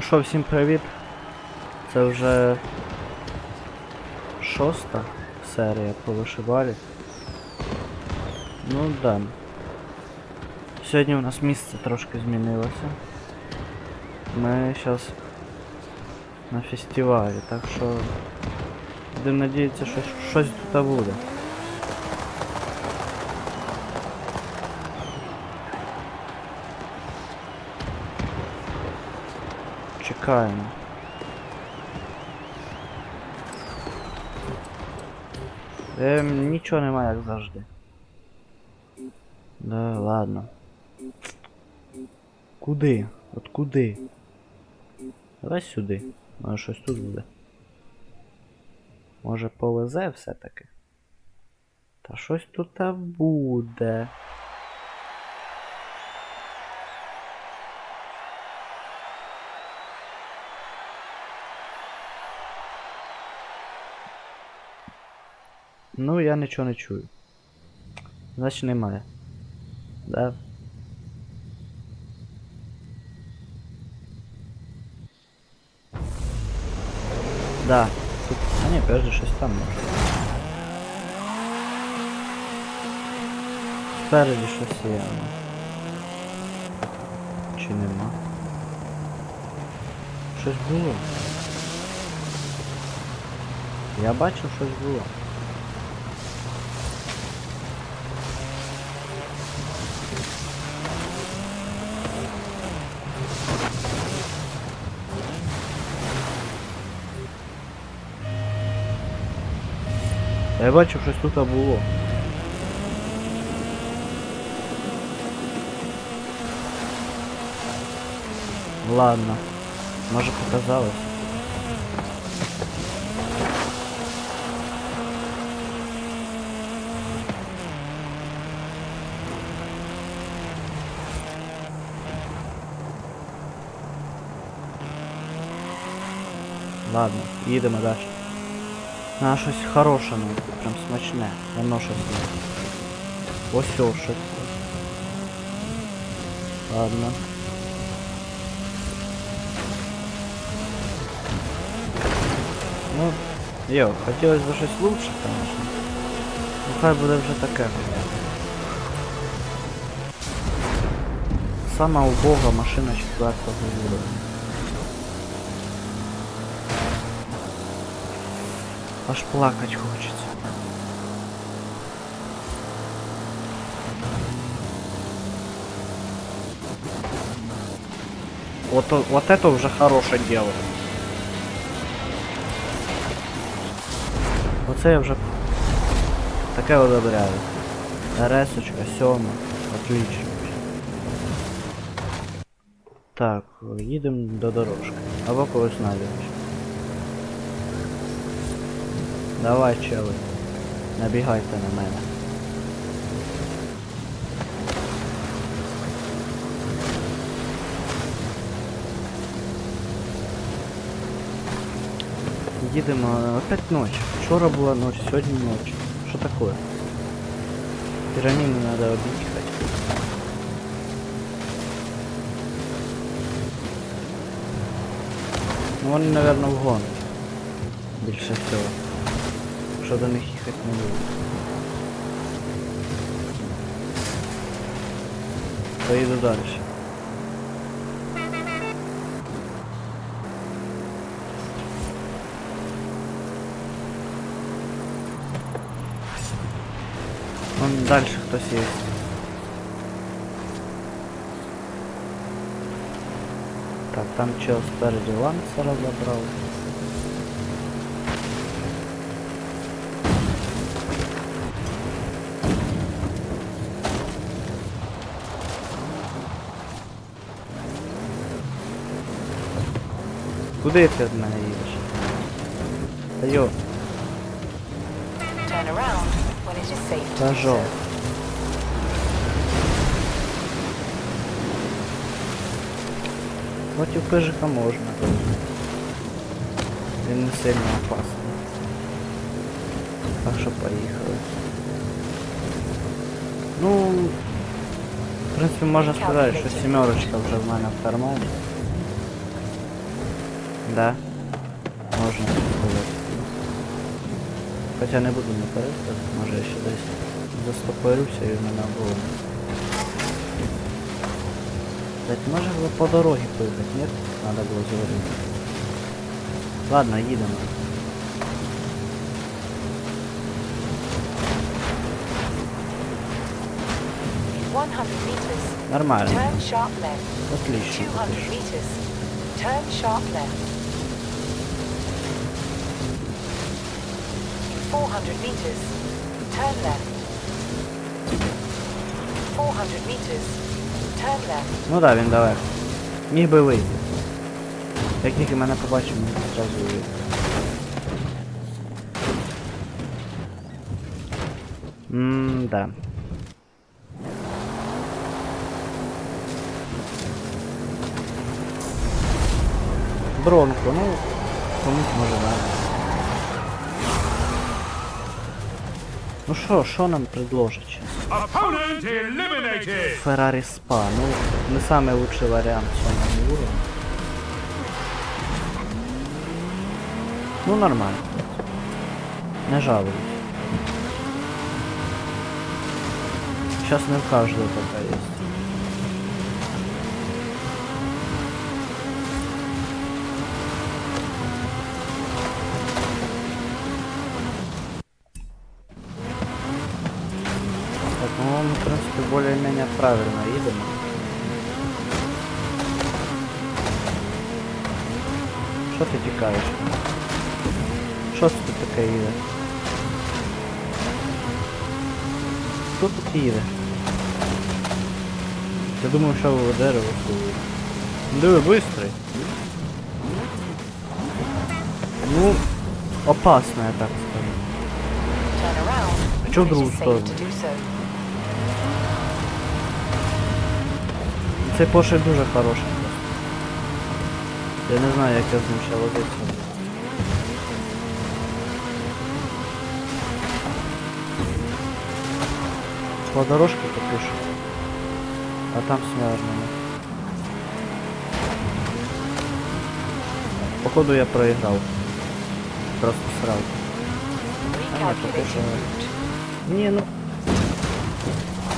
Ну що, всім привіт. Це вже шоста серія по вишивалі. Ну да. Сьогодні у нас місце трошки змінилося. Ми зараз на фестивалі, так що будемо надіятися, що щось тут буде. Чекаємо. Ем, нічого немає, як завжди. Да, ладно. Куди? От куди? Давай сюди. Може щось тут буде. Може повезе все-таки? Та щось тут буде. Ну, я нічого не чую. Значить немає. Да. Да. Тут... А ні, подожди, щось там може. Спереді щось є. ну. Чи нема? Щось було. Я бачив, щось було. Я бачив, щось тут було. Ладно. Може показалось. Ладно, їдемо далі. А, щось хороше, ну, прям смачне. Воно щось є. Ось о, щось. є. Ладно. Ну, йо, хотілося б щось лучше, конечно. Ну хай буде вже таке. Сама убога машина четвертого уровня. Аж плакать хочется. Вот, вот это уже хорошее дело. Оце я вже таке одобряю. РСочка, сьома. Отлично. Так, їдемо до дорожки. Або когось знайдемо. Давай, чели. Набігайте на мене. Їдемо опять ночь. Вчора була ночь, сьогодні ночь. Що такое? Пирамиду надо объехать. Ну вони, наверное, вгон. Більше всього. Що до них їхати не буде. Поїду далі. Вон дальше хтось є. Так, там чел спереді лансера забрав. Куди ти від мене їдеш? Та йо, Turn around when it is safe to та do жо. so. Против пыжика можно. Він не сильно опасний. Так що поїхали. Ну, в принципі, можна сказати, що сімерочка вже в мене в кармані. Да. Можна. Хоча не буду наперед, сказати, може я ще десь застопорюся і мене було. Так, може було по дорозі поїхати, ні? Надо було звернути. Ладно, їдемо. In 100 meters, Нормально. turn sharp left. Отлично. 400 meters, turn left. 400 meters, turn left. Ну да, він далеко. Міг би вийти. Як тільки мене побачив, міг одразу вийти. М-да. Бронко, ну, комусь може надо. Ну що, що нам предложить? Феррарі Спа, ну, не самый лучший вариант в цьому уровне. Ну, нормально. Не жалуюсь. Сейчас не в каждого такая мы, в принципе, более-менее правильно едем. Що ти тікаєш? Що це тут таке їде? Хто тут їде? Я думав, що ви дерево стоїть. Диви, быстрый. Ну, опасно, я так скажу. Turn around А чё в when it другую is safe сторону? Цей пошик дуже хороший просто. Я не знаю, як я з ним ще ловитися. По дорожке попишу. А там смежно. Походу я проиграл. Просто сразу. Route. Не, ну...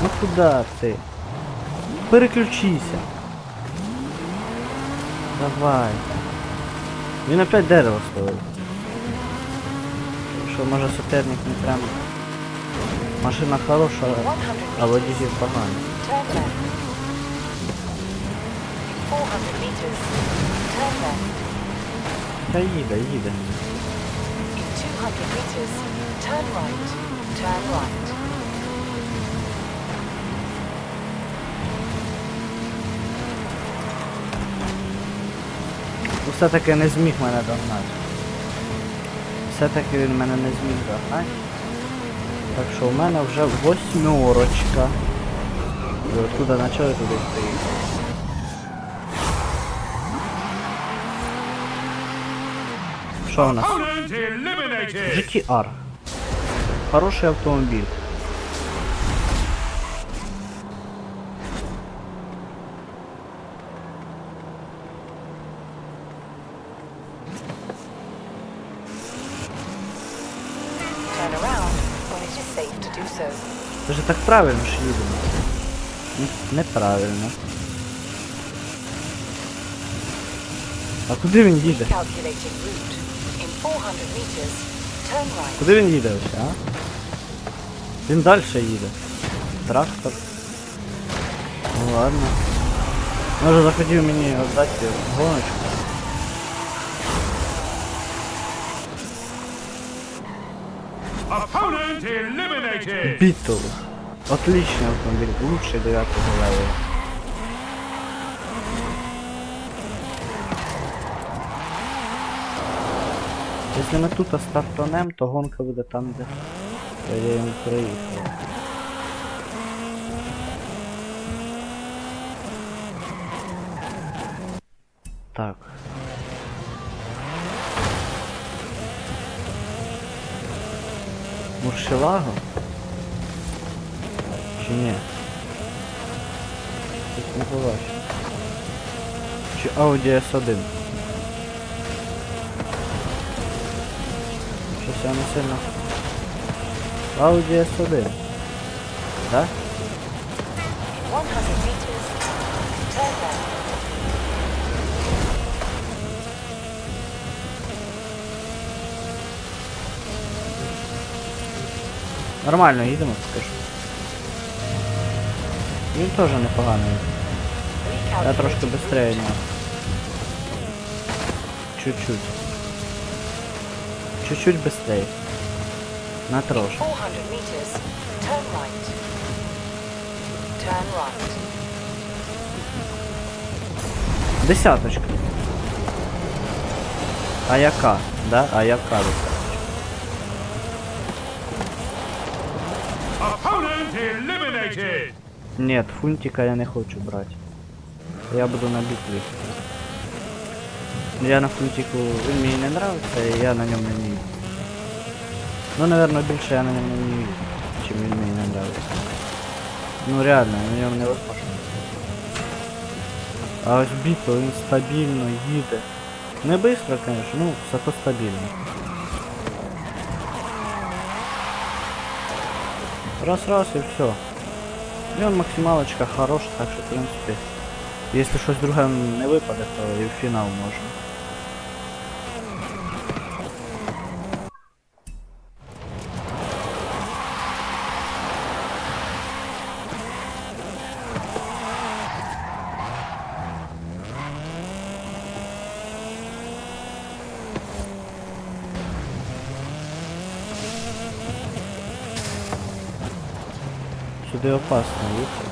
Ну куда ты? Переключися. Давай. Він опять дерево стоїть. Що може суперник не прям. Машина хороша, а водитель поганий. turn left. In 400 meters. Та їде, їде. 200 meters, turn right. Turn right. Все-таки не зміг мене догнати. Все-таки він мене не зміг догнати. Так що у мене вже восьмерочка. І откуда почали туди приїхав. Що у нас? GTR. Хороший автомобіль. Turn around when it is safe to do so. Це ж так правильно ж їдемо. Неправильно. А куди він їде? Calculating route. In 400 meters, turn right. Куди він їде ось, а? Він далі їде. Трактор. Ну ладно. Може захотів мені віддати гоночку. Бітл. Отличный автомобиль, лучший девятого левела. Якщо ми тут стартанем, то гонка буде там, де я їм приїхав. Так. більше? Чи ні? Щось не побачу. Чи Audi S1? Щось я не сильно. Audi S1. Так? Да? Нормально, їдемо що. Він теж непоганий. Я трошки швидше нього. Чуть-чуть. Чуть-чуть швидше. На трошки. 400 meters, turn right. Turn right. Десяточка. А яка? Да? А яка Нет, фунтика я не хочу брати. Я буду на битві. Я на фунтику, він мені не нравиться, і я на ньому не вмію. Ну, наверное, більше я на ньому не вмію, чим він мені не нравиться. Ну реально, на ньому невозможно. А ось бітл, він стабільно їде. Не быстро, конечно, ну, зато стабільно. Раз-раз и все. І он максималочка хорош, так что в принципе, если что-то другое не выпадет, то и в финал можна. Сюди опасно їхати.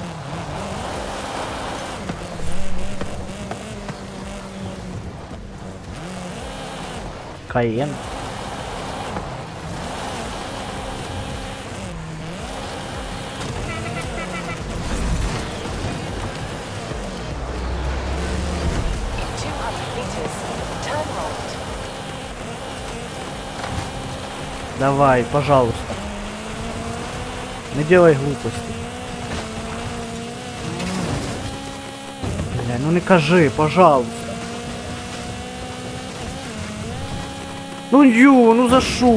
Каєн. In 200 meters, turn right. Давай, пожалуйста. Не делай глупости. Бля, ну не кажи, пожалуйста. Ну ю, ну за шо?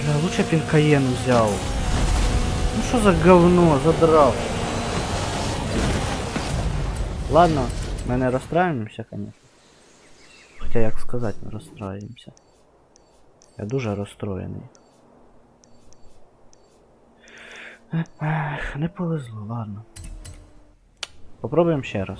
Бля, лучше б він Каєн взяв. Ну що за говно, задрав. Ладно, ми не розстраємося, конечно. Хоча як сказати, не розстраємося. Я дуже розстроєний. Ех, не повезло, ладно. Попробуємо ще раз.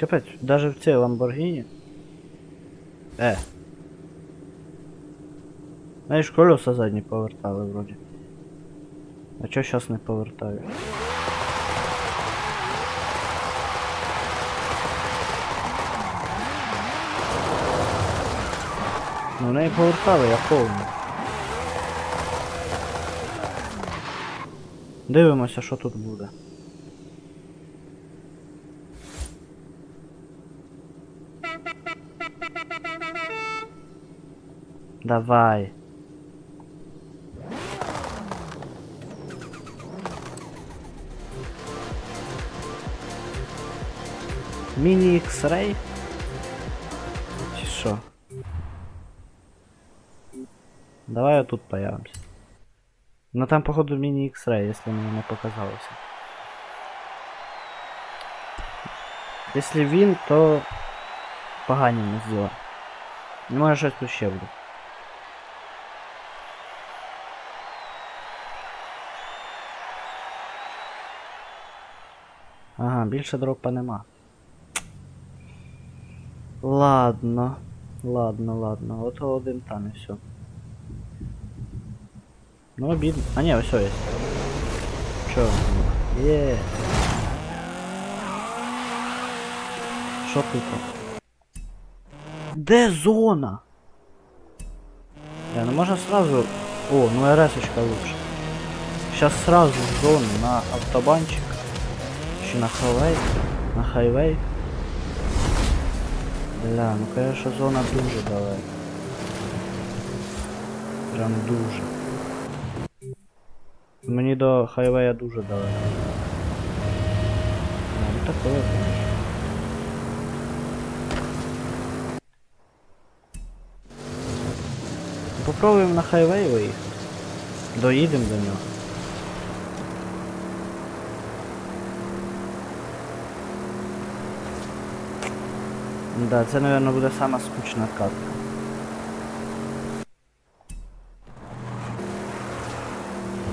Капець, даже в цій Ламборгіні. Е. Знаєш, колеса задні повертали вроді. А чого зараз не повертаю? Ну в неї повертали, я повний. Дивимося, що тут буде. Давай. Міні X-Ray? Чи що? Давай тут появимся. Ну там походу міні X-Ray, если мені не показалося. Если він, то погані не діла. Не може щось тут ще буде. Ага, більше дропа нема. Ладно. Ладно, ладно. От один там і все. Ну обідно. А ні, все є. Чо? Є. Що тут? Де зона? Я, ну можна сразу... О, ну РС-очка лучше. Сейчас сразу в зону на автобанчик. Чи на хайвей. На хайвей. Бля, ну конечно зона дуже далека. Прям дуже. Мені до хайвея дуже далеко. Ну, такое, конечно. Попробуємо на хайвей виїхати. Доїдемо до нього. Да, це, мабуть, буде сама скучна катка.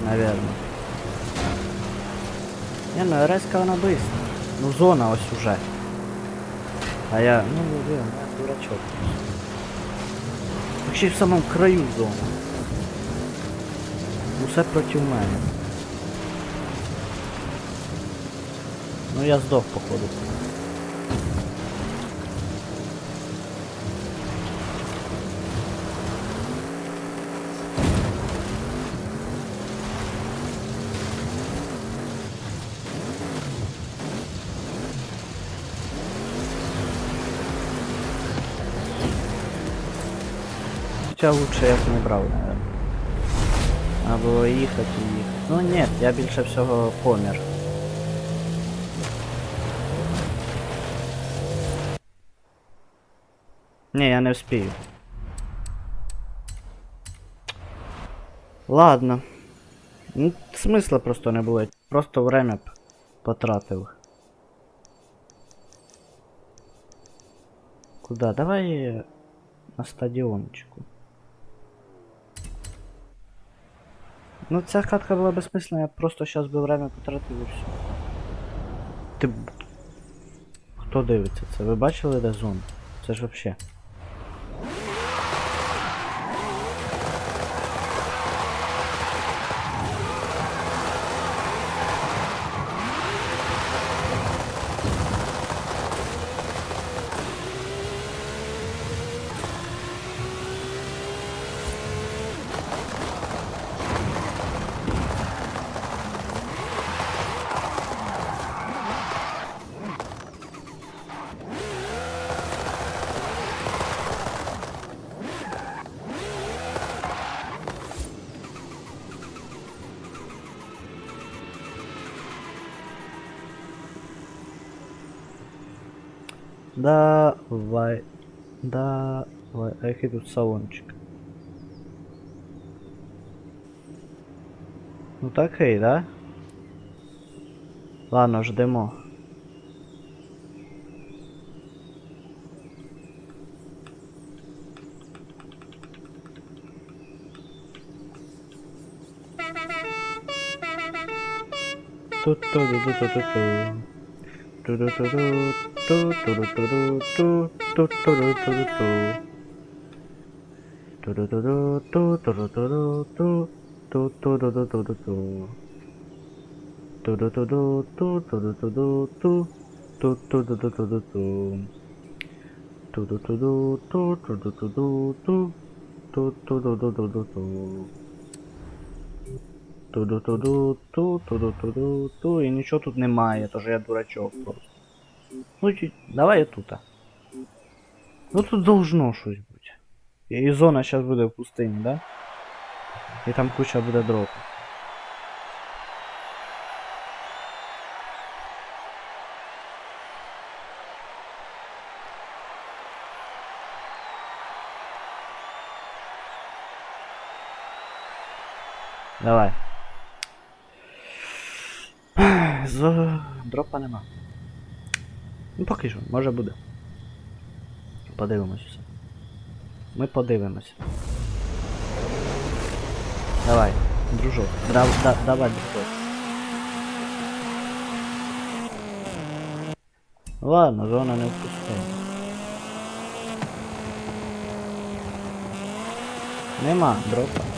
Наверно. Не, ну резка вона быстро. Ну зона ось уже. А я, ну блин, я дурачок. Ще й в самому краю зони. Усе проти мене. Ну я здох походу. Хоча лучше я б не брав, наверное. Або їхати і їхати. Ну ні, я більше всього помір. Ні, я не вспію. Ладно. Ну, смисла просто не було. Просто время потратив. Куда? Давай на стадіончику. Ну ця катка була безсмисленна, я просто зараз би время потратив і все. Ти. Хто дивиться це? Ви бачили де? Це ж вообще. Давай. Давай. А який тут салончик? Ну такий, да? Ладно, ждемо. トゥルトゥルトゥトゥルトゥルトゥトゥトゥルトゥルトゥトゥルトゥルトゥトゥルトゥルトゥトゥトゥルトゥルトゥトゥルトゥルトゥトゥルトゥルトゥトゥトゥルトゥルトゥトゥルトゥルトゥトゥルトゥルトゥトゥトゥルトゥルトゥ Тут-ту-ду-ду-ду-ду-ду. Ту-ду-ту-ду-ту-ту-ду-ту-ту. І нічого тут немає, тож я дурачок просто. Ну чуть, давай я тут. Ну тут должно щось бути. І зона зараз буде в пустині, да? І там куча буде дропу. Давай. З... Дропа нема. Ну поки що, може буде. Подивимось все. Ми подивимось. Давай, дружок. Дра... Да, давай, дружок. Ладно, зона не впустила. Нема дропа.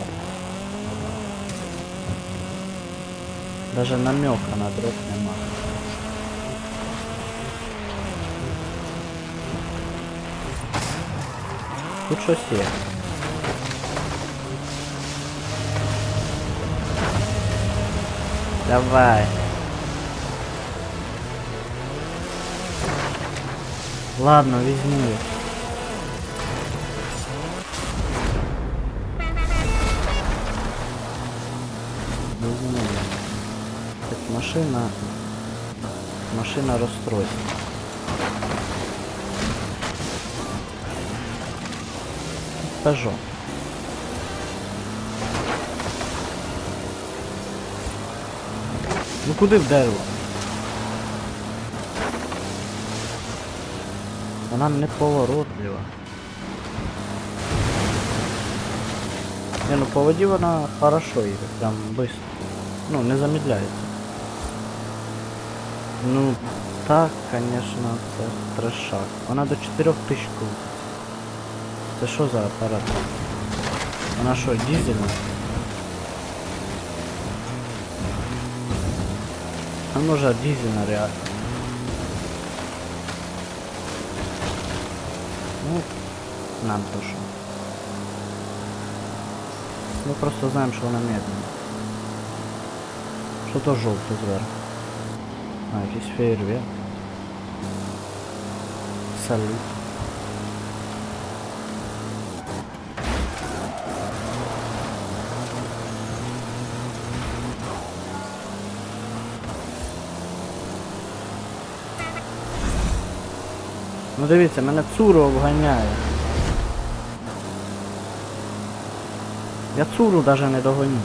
Даже намека на дроп нема. Тут щось є. Давай. Ладно, візьму. Візьму. Машина. Машина розстройства. Peugeot. Ну куди в дерево? Вона неповоротлива. Не, ну по воді вона хорошо їде, прям быстро. Ну, не замедляється. Ну, так, конечно, це трешак. Вона до 4000 крутить. Це що за апарат? Вона що, дизельна? А може дизельна реально. Ну, нам то що. Ми просто знаємо, що вона медленна. Що то жовте зверху? А, якийсь фейерверк. Салют. Ну дивіться, мене Цуру обганяє. Я Цуру даже не догоню.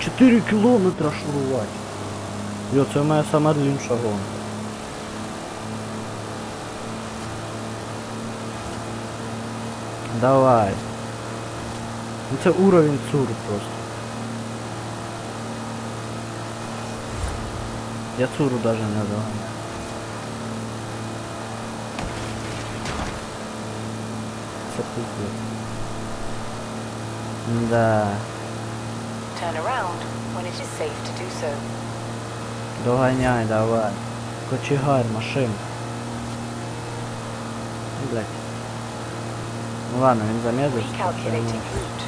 4 кілометра шурувати. Йо, це моя сама длінша гонка. Давай. Ну це уровень Цуру просто. Я Цуру даже не доганяю. Це пиздец. Да. Turn around when it is safe to do so. Доганяй, давай. Кочегар, машин. Блять. Ну ладно, він замедлився. так що йому- Recalculating route.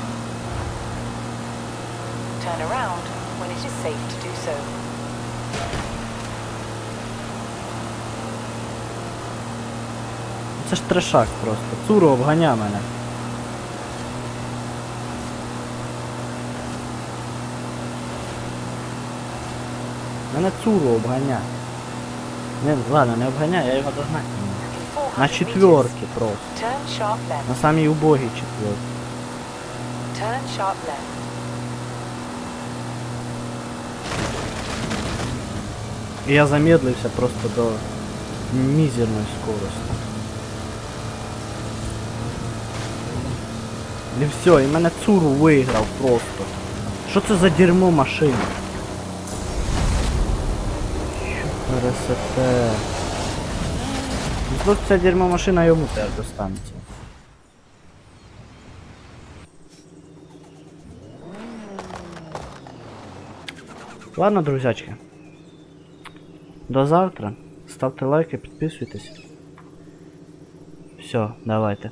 Turn around when it is safe to do so. Це ж трешак просто. Цуру обганя мене. Мене Цуру обганя. Не, ладно, не обганя, я його. In 400 На четверки просто. На самій убогій четверки. І я замедлився просто до мізерної скорості. І все, і мене Цуру виграв просто. Що це за дерьмо машина? Красота. Тут ця дерьмо машина йому теж достанеться. Ладно, друзячки. До завтра. Ставте лайки, підписуйтесь. Все, давайте.